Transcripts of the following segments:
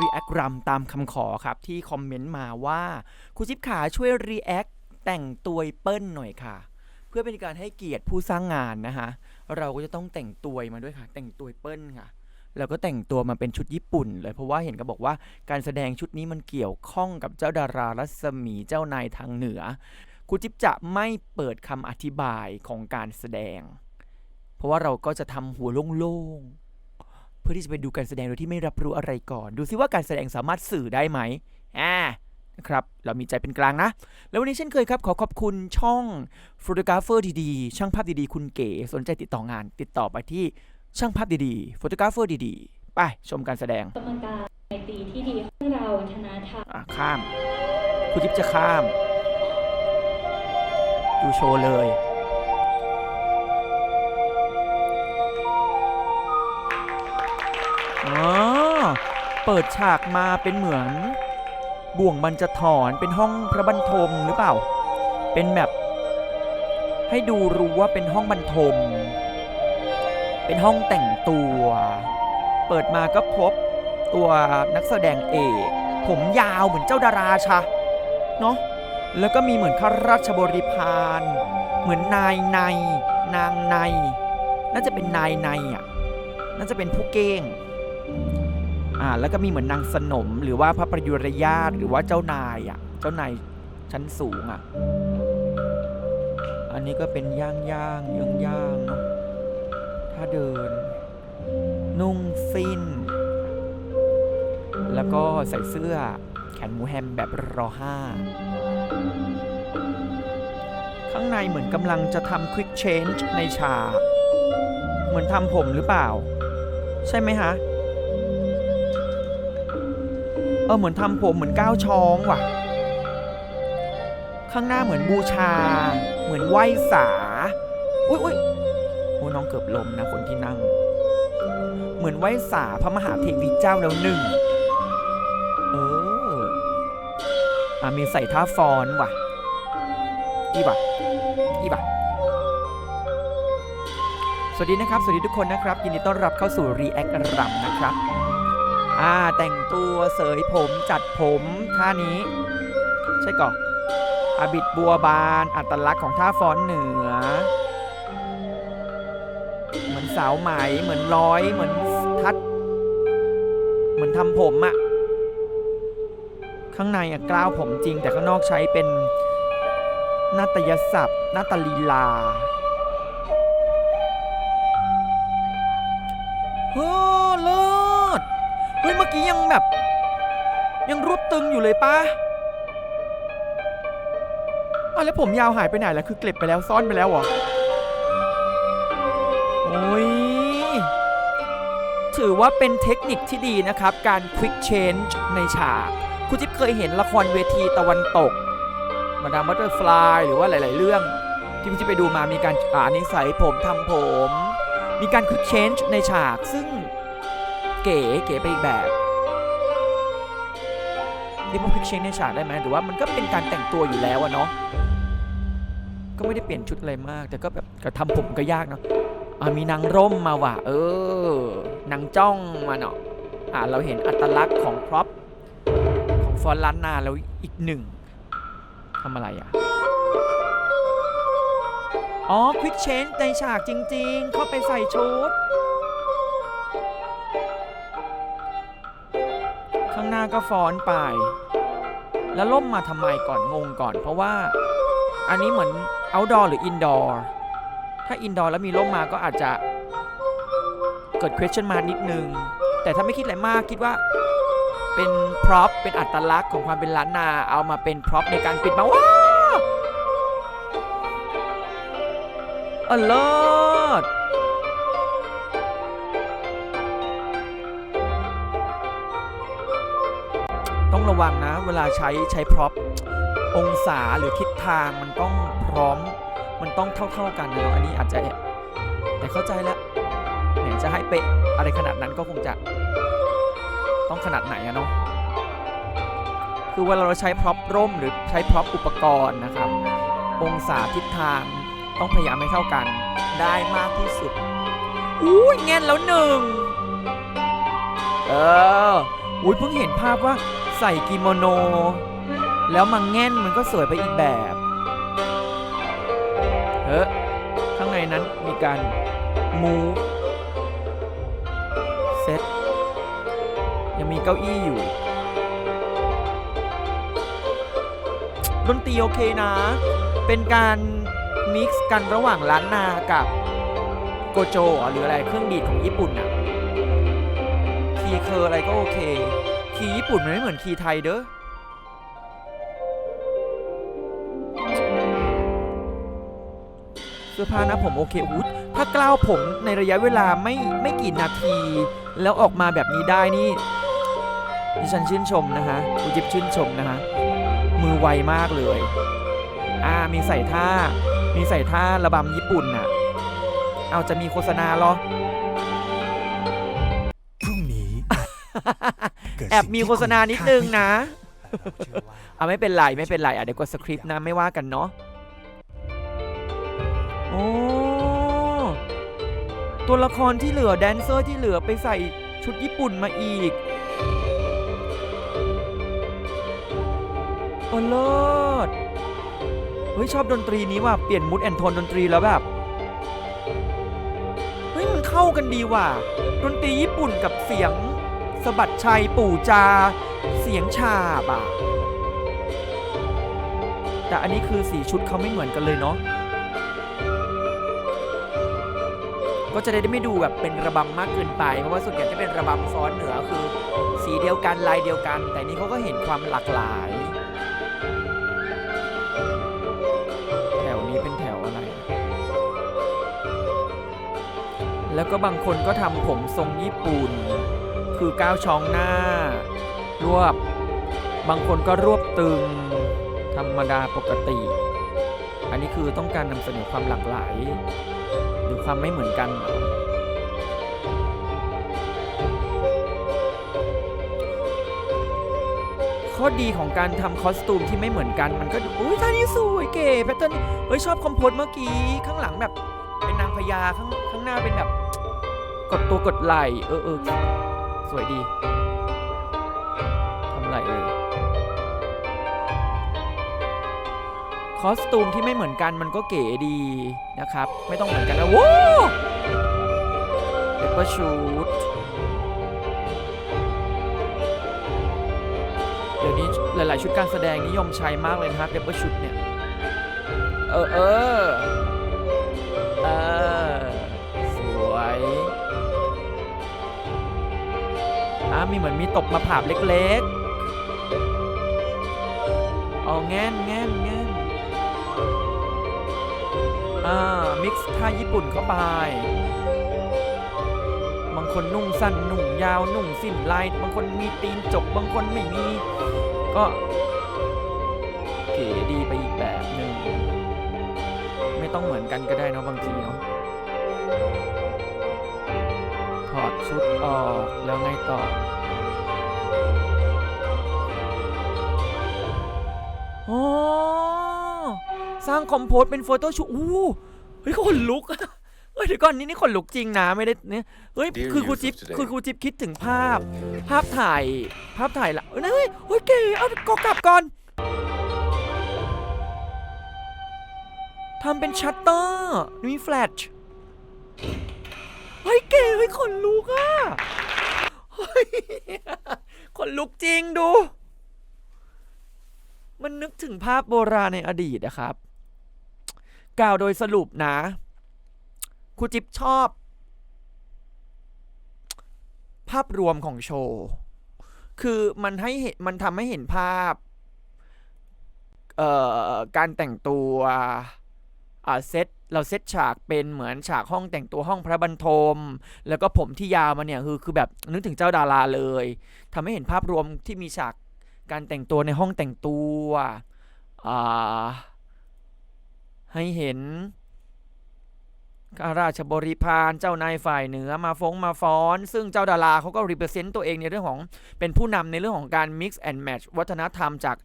React รำตามคำขอครับ ที่คอมเมนต์มาว่าครูจิ๊บขาช่วย React แต่งตัวเปิ้ลหน่อยค่ะ เพื่อเป็นการให้เกียรติผู้สร้างงานนะฮะเราก็จะต้องแต่งตัวมาด้วยค่ะ แต่งตัวเปิ้ลค่ะแล้วก็แต่งตัวมาเป็นชุดญี่ปุ่นเลยเพราะว่าเห็นก็บอกว่าการแสดงชุดนี้มันเกี่ยวข้องกับเจ้าดารารัศมีเจ้านายทางเหนือครูจิ๊บจะไม่เปิดคำอธิบายของการแสดง เพราะว่าเราก็จะทำหัวโล่งๆ เพื่อที่จะไปดูการแสดงโดยที่ไม่รับรู้อะไรก่อน ดูซิว่าการแสดงสามารถสื่อได้ไหมอ่านะครับเรามีใจเป็นกลางนะ แล้ววันนี้เช่นเคยครับ ขอขอบคุณช่องโฟโตกราฟเฟอร์ดีๆช่างภาพดีๆ คุณเก๋สนใจติดต่องาน ติดต่อไปที่ช่างภาพดีๆโฟโตกราฟเฟอร์ดีๆ ไปชมการแสดงกรรมการในตีที่ดีของเราธนาธรรมอะข้าม คุณจิ๊บจะข้าม ดูโชว์เลย อ๋อเปิดฉากมาเป็นเหมือน บ่วงมันจะถอนเป็นห้องพระบรรทมหรือเปล่า เป็นแบบ ให้ดูรู้ว่าเป็นห้องบรรทม เป็นห้องแต่งตัว เปิดมาก็พบตัวนักแสดงเอกผมยาวเหมือนเจ้าดาราชะเนาะแล้วก็มีเหมือนข้าราชบริพาร เหมือนนายในนางใน น่าจะเป็นนายในอะ น่าจะเป็นผู้เก้ง อ่าแล้วก็มีเหมือนนางสนมหรือว่าพระประยุรญาตหรือว่าเจ้านายอะเจ้านายชั้นสูงอะ อันนี้ก็เป็นย่างย่างย่างย่างเนาะถ้าเดิน นุ่งสิ้น แล้วก็ใส่เสื้อแขนหมูแฮมแบบรอห้าข้างในเหมือนกำลังจะทำ quick change ในฉาก เหมือนทำผมหรือเปล่า ใช่ไหมฮะ ออเหมือนทำผมเหมือนก้าวช้องว่ะ ข้างหน้าเหมือนบูชา เหมือนไหว้สา อุ้ยอุ้ยโอ้น้องเกือบลมนะคนที่นั่ง เหมือนไหว้สาพระมหาเทวีเจ้าแล้วหนึ่ง เอออะมีใส่ท่าฟอนว่ะ อีบ่ะอีบ่ะสวัสดีนะครับ สวัสดีทุกคนนะครับ ยินดีต้อนรับเข้าสู่ React รำนะครับ อ่าแต่งตัวเสยผมจัดผมท่านี้ ใช่ก่ออาบิดบัวบานอัตลักษณ์ของท่าฟ้อนเหนือ เหมือนสาวไหมเหมือนร้อยเหมือนทัด เหมือนทำผมอะข้างในอะกล้าวผมจริง แต่ข้างนอกใช้เป็นนาฏยศัพท์นาตลีลาเฮ้อเลิศ เฮ้ยเมื่อกี้ยังแบบ ยังรวบตึงอยู่เลยปะอะแล้วผมยาวหายไปไหนล้วคือเก็บไปแล้วซ่อนไปแล้วเหรอโอ้ยถือว่าเป็นเทคนิคที่ดีนะครับ การ quick change ในฉากคุณจิ๊บเคยเห็นละครเวทีตะวันตก มาดามบัตเตอร์ฟลายหรือว่าหลาย ๆ เรื่อง ที่คุณจิ๊บไปดูมามีการอ่านิสัยผมทำผม มีการ quick change ในฉากซึ่ง เก๋เก๋ไปอีกแบบเรียกว่า quick change ในฉากได้ไหมหรือว่ามันก็เป็นการแต่งตัวอยู่แล้วอะเนาะก็ไม่ได้เปลี่ยนชุดอะไรมาก แต่ก็แบบกระทำผมก็ยากเนาะมีนางร่มมาว่ะ เออนางจ้องมาเนาะอ่าเราเห็นอัตลักษณ์ของพร็อพของฟอนล้านนาแล้วอีกหนึ่งทำอะไรอะ อ๋อควิกเชนในฉากจริง ๆ เข้าไปใส่ชุดางหน้าก็ฟ้อนไป แล้วล่มมาทำไมก่อนงงก่อน เพราะว่าอันนี้เหมือน outdoor หรือ indoor ถ้า indoor แล้วมีร่มมาก็อาจจะเกิด question mark นิดนึง แต่ถ้าไม่คิดอะไรมากคิดว่าเป็น prop เป็นอัตลักษณ์ของความเป็นล้านนาเอามาเป็น prop ในการปิดมาว้าออเลิศ ต้องระวังนะ เวลาใช้ใช้ prop องศาหรือทิศทางมันต้องพร้อม มันต้องเท่าๆกันนะเนาะอันนี้อาจจะแต่เข้าใจแล้วแหมจะให้เป๊ะอะไรขนาดนั้นก็คงจะต้องขนาดไหนอะเนาะคือเวลาเราใช้พร็อพร่มหรือใช้พร็อพอุปกรณ์นะครับ องศาทิศทางต้องพยายามให้เท่ากันได้มากที่สุดอุ้ยแง่นแล้วหนึ่งเอออุ้ยเพิ่งเห็นภาพว่า ใส่กิโมโน แล้วมังแง่นมันก็สวยไปอีกแบบเฮ้ข้างในนั้นมีการมูเซ็ตยังมีเก้าอี้อยู่ดนตรีโอเคนะ เป็นการมิกซ์กันระหว่างล้านนากับโกโจหรืออะไรเครื่องดีดของญี่ปุ่นอะคีเคอร์อะไรก็โอเค คีย์ญี่ปุ่นมันไม่เหมือนคีย์ไทยเด้อเสื้อผ้านะผมโอเคอุ๊ยถ้ากล้าวผมในระยะเวลาไม่ไม่กี่นาที แล้วออกมาแบบนี้ได้นี่ดิฉันชื่นชมนะฮะกูจิบชื่นชมนะฮะมือไวมากเลย อ่ามีใส่ท่า มีใส่ท่าระบำญี่ปุ่นน่ะ เอาจะมีโฆษณาหรอ พรุ่งนี้ แอบสิ่งมีที่โฆษณานิดนึงนะคุณคาดไม่ถึงแต่เราเชื่อว่าอะไม่เป็นไรไม่เป็นไรอะเดี๋ยวกดสคริปต์นะไม่ว่ากันเนาะโอ้ตัวละครที่เหลือแดนเซอร์ที่เหลือไปใส่ชุดญี่ปุ่นมาอีกโอ้เลิศเฮ้ยชอบดนตรีนี้ว่ะเปลี่ยนมูดแอนโทนดนตรีแล้วแบบเฮ้ยมันเข้ากันดีว่ะดนตรีญี่ปุ่นกับเสียง สะบัดชัยปู่จา เสียงฉาบอะแต่อันนี้คือสีชุดเขาไม่เหมือนกันเลยเนาะก็จะได้ไม่ดูแบบเป็นระบำมากเกินไป เพราะว่าส่วนใหญ่จะเป็นระบำซ้อนเหนือคือ สีเดียวกันลายเดียวกัน แต่นี่เขาก็เห็นความหลากหลาย แถวนี้เป็นแถวอะไร แล้วก็บางคนก็ทำผมทรงญี่ปุ่น คือก้าวช้องหน้า รวบ บางคนก็รวบตึง ธรรมดาปกติ อันนี้คือต้องการนำเสนอความหลากหลาย หรือความไม่เหมือนกัน ข้อดีของการทำคอสตูมที่ไม่เหมือนกัน มันก็อุ้ยท่านี้สวยเก๋แพทเทิร์นเฮ้ยชอบคอมโพสเมื่อกี้ข้างหลังแบบ เป็นนางพญาข้างข้างหน้าเป็นแบบกดตัวกดไหลเออเออ สวยดีทำอะไรเอ่ยคอสตูมที่ไม่เหมือนกันมันก็เก๋ดีนะครับ ไม่ต้องเหมือนกันนะโว้เปเปอร์ชูดเดี๋ยวนี้หลาย ๆ ชุดการแสดงนิยมใช้มากเลยนะฮะเปเปอร์ชูดเนี่ย เออเออ อะมีเหมือนมีตบมาผาบเล็กๆเอาแง่นแง่นแง่นอ่า มิกซ์ท่าญี่ปุ่นเข้าไป บางคนนุ่งสั้นนุ่งยาวนุ่งสิ้นลาย บางคนมีตีนจก บางคนไม่มี ก็เก๋ดีไปอีกแบบหนึ่ง ไม่ต้องเหมือนกันก็ได้เนาะบางทีเนาะ ชุดออกแล้วไงต่ออ๋อสร้างคอมโพสเป็นโฟโต้ชูตอู้เฮ้ยขนลุกเฮ้ยเดี๋ยวก่อนนี่นี่ขนลุกจริงนะไม่ได้เนี่ยเฮ้ย Dear คือครู youth จิ๊บ of today คือครูจิ๊บคิดถึงภาพ ภาพถ่ายภาพถ่ายละเอ้ยเฮ้ยเฮ้ยเก๋เอาก็กลับก่อนทำเป็นชัตเตอร์มีแฟลช เฮ้ยเก๋เฮ้ยขนลุกอะเฮ้ยขนลุกจริงดู มันนึกถึงภาพโบราณในอดีตนะครับ กล่าวโดยสรุปนะครูจิ๊บชอบ ภาพรวมของโชว์ คือมันให้เห็นมันทำให้เห็นภาพ เอ่อ การแต่งตัว อ่าเซต เราเซตฉากเป็นเหมือนฉากห้องแต่งตัวห้องพระบรรทม แล้วก็ผมที่ยาวมาเนี่ยคือคือแบบนึกถึงเจ้าดาราเลยทำให้เห็นภาพรวมที่มีฉากการแต่งตัวในห้องแต่งตัวให้เห็นข้าราชบริพารเจ้านายฝ่ายเหนือมาฟงมาฟ้อน ซึ่งเจ้าดาราเขาก็ represent ตัวเองในเรื่องของเป็นผู้นำในเรื่องของการ mix and match วัฒนธรรมจาก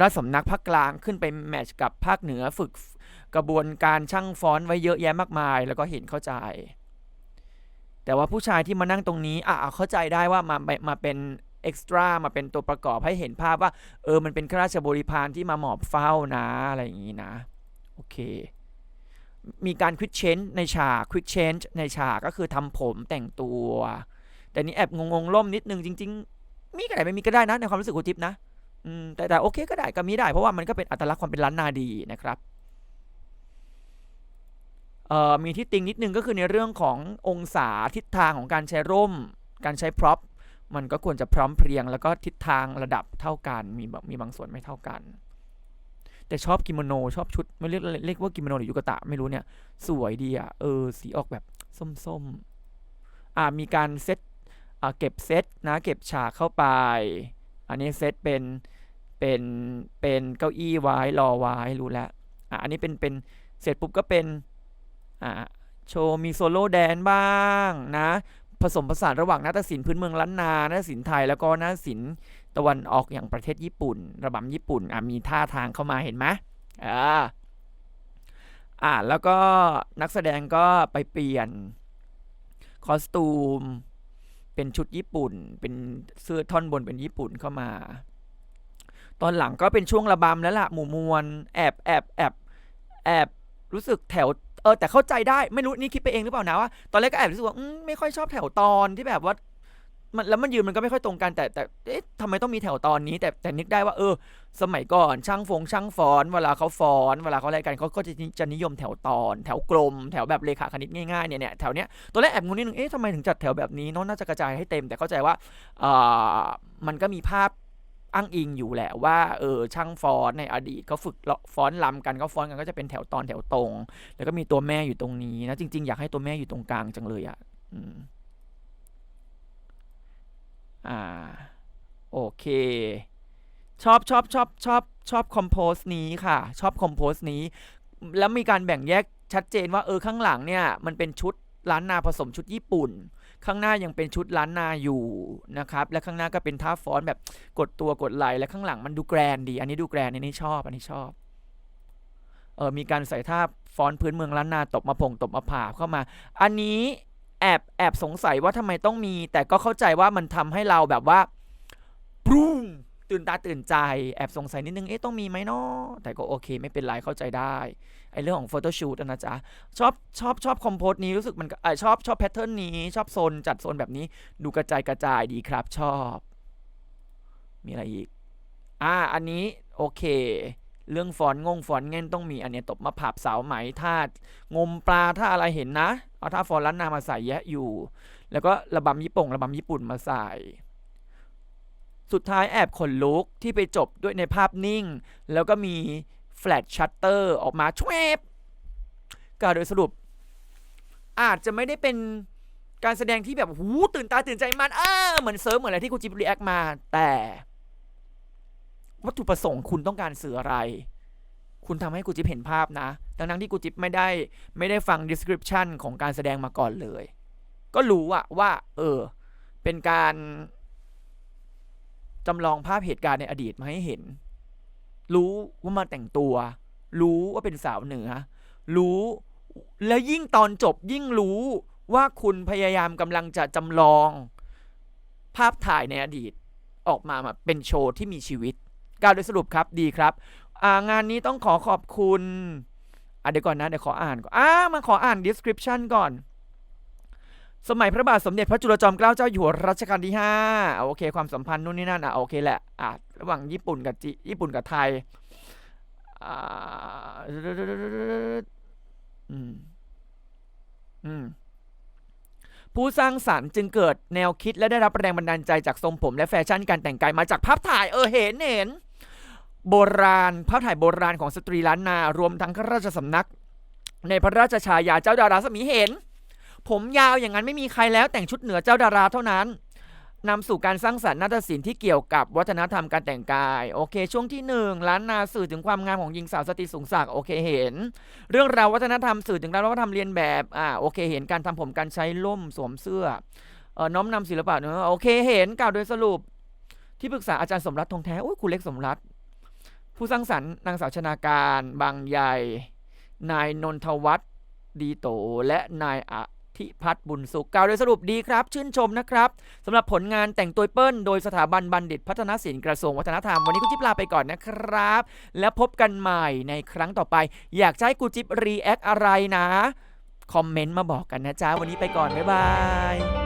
รัฐสำนักภาคกลางขึ้นไปแมทช์กับภาคเหนือฝึก กระบวนการช่างฟ้อนไว้เยอะแยะมากมาย แล้วก็เห็นเข้าใจ แต่ว่าผู้ชายที่มานั่งตรงนี้อะเข้าใจได้ว่ามามามาเป็นเอ็กซ์ตร้ามาเป็นตัวประกอบให้เห็นภาพว่า เออมันเป็นข้าราชบริพารที่มาหมอบเฝ้านะอะไรอย่างนี้นะ โอเค มีการควิ c เชนในฉากควิ c เชนในฉากก็คือทำผมแต่งตัว แต่นี่แอบงงๆล่มนิดนึงจริง ๆ มีก็ได้ไม่มีก็ได้นะในความรู้สึกคุณทิพย์นะแต่แต่โอเคก็ได้ก็มีได้เพราะว่ามันก็เป็นอัตลักษณ์ความเป็นล้านนาดีนะครับ มีที่ติงนิดนึงก็คือในเรื่องขององศาทิศทางของการใช้ร่ม การใช้พร็อพมันก็ควรจะพร้อมเพรียง แล้วก็ทิศทางระดับเท่ากันมีบางมีบางส่วนไม่เท่ากัน แต่ชอบกิโมโนชอบชุดไม่เรียกเรียกว่ากิโมโนหรือยุกตะไม่รู้เนี่ย สวยดีอะเออสีออกแบบส้มๆอ่ามีการเซตอ่าเก็บเซตนะเก็บฉากเข้าไป อันนี้เซตเป็นเป็นเป็นเก้าอี้ไว้รอไว้รู้แล้วอะอันนี้เป็นเป็นเสร็จปุ๊บก็เป็น อ่าโชว์มีโซโล่แดนบ้างนะผสมผสานระหว่างนาฏศิลป์พื้นเมืองล้านนานาฏศิลป์ไทยแล้วก็นาฏศิลป์ตะวันออกอย่างประเทศญี่ปุ่น ระบำญี่ปุ่นอะมีท่าทางเข้ามาเห็นไหมอ่าอ่าแล้วก็นักแสดงก็ไปเปลี่ยนคอสตูม เป็นชุดญี่ปุ่น เป็นเสื้อท่อนบนเป็นญี่ปุ่นเข้ามา ตอนหลังก็เป็นช่วงระบำแล้วล่ะหมู่มวลแอบแอบแอบแอบรู้สึกแถว เออแต่เข้าใจได้ไม่รู้นี่คิดไปเองหรือเปล่านะว่าตอนแรกก็แอบรู้สึกว่าไม่ค่อยชอบแถวตอนที่แบบว่ามันแล้วมันยืนมันก็ไม่ค่อยตรงกันแต่แต่เอ๊ะทำไมต้องมีแถวตอนนี้แต่แต่นึกได้ว่าเออ สมัยก่อนช่างฟงช่างฟอนเวลาเขาฟอนเวลาเขาอะไรกันเขาก็จะจะนิยมแถวตอน แถวกลม แถวแบบเลขาคณิตง่ายๆเนี่ยเนี่ยแถวเนี้ยตัวแรกแอบงงนิดนึงเอ๊ะทำไมถึงจัดแถวแบบนี้เนาะน่าจะกระจายให้เต็ม แต่เข้าใจว่าเอ่อมันก็มีภาพ อ้างอิงอยู่แหละว่าเออช่างฟอนในอดีตเขาฝึกฟ้อนลำกันเขาฟ้อนกันก็จะเป็นแถวตอนแถวตรง แล้วก็มีตัวแม่อยู่ตรงนี้นะจริง ๆ อยากให้ตัวแม่อยู่ตรงกลางจังเลยอะอืมอ่าโอเคชอบชอบชอบชอบชอบคอมโพสนี้ค่ะ ชอบคอมโพสนี้ แล้วมีการแบ่งแยกชัดเจนว่าเออข้างหลังเนี่ย มันเป็นชุดล้านนาผสมชุดญี่ปุ่น ข้างหน้ายังเป็นชุดล้านนาอยู่นะครับ และข้างหน้าก็เป็นท่าฟ้อนแบบกดตัวกดไหลและข้างหลังมันดูแกรนดี อันนี้ดูแกรนอันนี้ชอบ อันนี้ชอบเออมีการใส่ท่าฟ้อนพื้นเมืองล้านนาตบมาผงตบมาผ่าเข้ามา อันนี้แอบแอบสงสัยว่าทำไมต้องมี แต่ก็เข้าใจว่ามันทำให้เราแบบว่าปรุง ตื่นตาตื่นใจแอบสงสัยนิดนึงเอ๊ะต้องมีไหมเนาะแต่ก็โอเค ไม่เป็นไรเข้าใจได้ไอเรื่องของโฟโต้ชูตนะจ๊ะชอบชอบชอบคอมโพสนี้รู้สึกมันอชอบชอบแพทเทิร์นนี้ ชอบโซนจัดโซนแบบนี้ ดูกระจายกระจายดีครับชอบ มีอะไรอีก อ่า อันนี้โอเค เรื่องฟอนต์งงฟอนต์เง่นต้องมีอันเนี้ยตบมาผับเสาไหมท่างมปลาท่าอะไรเห็นนะ เอาท่าฟอนต์ล้านนามาใส่แยะอยู่ แล้วก็ระบำญี่ปุ่งระบำญี่ปุ่นมาใส่ สุดท้ายแอบขนลุกที่ไปจบด้วยในภาพนิ่ง แล้วก็มีแฟลชชัตเตอร์ออกมาชวบก็โดยสรุป อาจจะไม่ได้เป็นการแสดงที่แบบหูตื่นตาตื่นใจมันเออเหมือนเซิร์ฟเหมือนอะไรที่คุณจิบรีแอคมา แต่ วัตถุประสงค์คุณต้องการสื่ออะไร คุณทำให้กูจิบเห็นภาพนะทั้งๆที่กูจิบไม่ได้ ไม่ได้ฟัง description ของการแสดงมาก่อนเลย ก็รู้อะว่า เออ เป็นการ จำลองภาพเหตุการณ์ในอดีตมาให้เห็น รู้ว่ามาแต่งตัว รู้ว่าเป็นสาวเหนือ รู้แล้วยิ่งตอนจบยิ่งรู้ว่าคุณพยายามกำลังจะจำลอง ภาพถ่ายในอดีตออกมามาเป็นโชว์ที่มีชีวิตกล่าวโดยสรุปครับดีครับางานนี้ต้องขอขอบคุณอะเดี๋ยวก่อนนะ เดี๋ยวขออ่านก่อนอ่ามาขออ่าน description ก่อน สมัยพระบาทสมเด็จพระจุลจอมเกล้าเจ้าอยู่หัวรัชกาลที่ห้าโอเค ความสัมพันธ์นู่นนี่นั่นอะโอเคแหละอะระหว่างญี่ปุ่นกับจีญี่ปุ่นกับไทยอ่าอืมอืมผู้สร้างสรรค์จึงเกิดแนวคิดและได้รับแรงบันดาลใจจากทรงผมและแฟชั่นการแต่งกายมาจากภาพถ่ายเออเห็นเห็น โบราณ ภาพถ่ายโบราณของสตรีล้านนารวมทั้งข้าราชสำนัก ในพระราชชายาเจ้าดาราสมีเห็น ผมยาวอย่างนั้นไม่มีใครแล้วแต่งชุดเหนือเจ้าดาราเท่านั้นนำสู่การสร้างสรรค์นาฏศิลป์ที่เกี่ยวกับวัฒนธรรมการแต่งกาย โอเค ช่วงที่หนึ่งล้านนาสื่อถึงความงามของหญิงสาวสตรีสูงศักดิ์โอเคเห็น เรื่องราววัฒนธรรมสื่อถึงการวัฒนธรรมเรียนแบบอ่าโอเคเห็นการทำผมการใช้ล่มสวมเสื้อเออน้อมนำศิลปะเนอะโอเคเห็นกล่าวโดยสรุป ที่ปรึกษาอาจารย์สมรัตทองแท้โอ้ยคุณเล็กสมรัตผู้สร้างสรรค์นางสาวชนาการ บางใหญ่ นายนนทวัฒน์ดีโตและนายอ ธิพัฒน์บุญสุขกล่าวโดยสรุปดีครับ ชื่นชมนะครับสำหรับผลงานแต่งตัวเปิ้ล โดยสถาบันบัณฑิตพัฒนศิลป์กระทรวงวัฒนธรรม วันนี้กูจิ๊บลาไปก่อนนะครับ แล้วพบกันใหม่ในครั้งต่อไป อยากให้กูจิ๊บรีแอคอะไรนะ คอมเมนต์มาบอกกันนะจ๊ะวันนี้ไปก่อนบ๊ายบาย